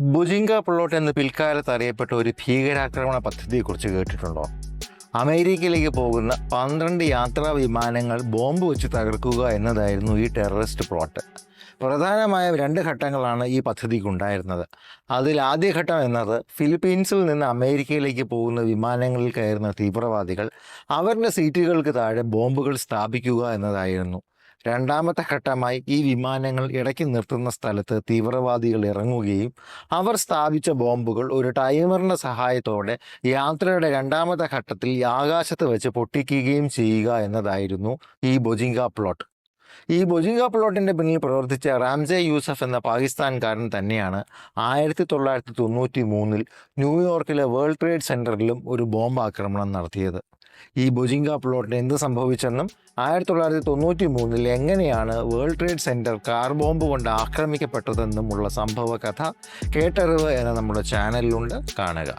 ബുജിങ്ക plot എന്ന് പിൽക്കാലത്ത് അറിയപ്പെട്ട ഒരു ഭീകരാക്രമണ പദ്ധതിയെക്കുറിച്ച് കേട്ടിട്ടുണ്ടോ? അമേരിക്കയിലേക്ക് പോകുന്ന പന്ത്രണ്ട് യാത്രാ വിമാനങ്ങൾ ബോംബ് വെച്ച് തകർക്കുക എന്നതായിരുന്നു ഈ ടെററിസ്റ്റ് പ്ലോട്ട്. പ്രധാനമായ രണ്ട് ഘട്ടങ്ങളാണ് ഈ പദ്ധതിക്ക് ഉണ്ടായിരുന്നത്. അതിൽ ആദ്യ ഘട്ടം എന്നത് ഫിലിപ്പീൻസിൽ നിന്ന് അമേരിക്കയിലേക്ക് പോകുന്ന വിമാനങ്ങളിൽ കയറുന്ന തീവ്രവാദികൾ അവരുടെ സീറ്റുകൾക്ക് താഴെ ബോംബുകൾ സ്ഥാപിക്കുക എന്നതായിരുന്നു. രണ്ടാമത്തെ ഘട്ടമായി ഈ വിമാനങ്ങൾ ഇടയ്ക്ക് നിർത്തുന്ന സ്ഥലത്ത് തീവ്രവാദികൾ ഇറങ്ങുകയും അവർ സ്ഥാപിച്ച ബോംബുകൾ ഒരു ടൈമറിന്റെ സഹായത്തോടെ യാത്രയുടെ രണ്ടാമത്തെ ഘട്ടത്തിൽ ആകാശത്ത് വെച്ച് പൊട്ടിക്കുകയും ചെയ്യുക എന്നതായിരുന്നു ഈ ബൊജിങ്ക പ്ലോട്ട്. ഈ ബൊജിങ്ക പ്ലോട്ടിന്റെ പിന്നിൽ പ്രവർത്തിച്ച റാംജെ യൂസഫ് എന്ന പാകിസ്ഥാൻകാരൻ തന്നെയാണ് ആയിരത്തി തൊള്ളായിരത്തി തൊണ്ണൂറ്റി മൂന്നിൽ ന്യൂയോർക്കിലെ വേൾഡ് ട്രേഡ് സെന്ററിലും ഒരു ബോംബ് ആക്രമണം നടത്തിയത്. ഈ ബൊജിങ്ക പ്ലോട്ടിന് എന്ത് സംഭവിച്ചെന്നും ആയിരത്തി തൊള്ളായിരത്തി തൊണ്ണൂറ്റി മൂന്നിൽ എങ്ങനെയാണ് world trade centre car bomb കൊണ്ട് ആക്രമിക്കപ്പെട്ടതെന്നുമുള്ള സംഭവ കഥ കേട്ടറിവ് എന്ന നമ്മുടെ ചാനലിലുണ്ട് കാണുക.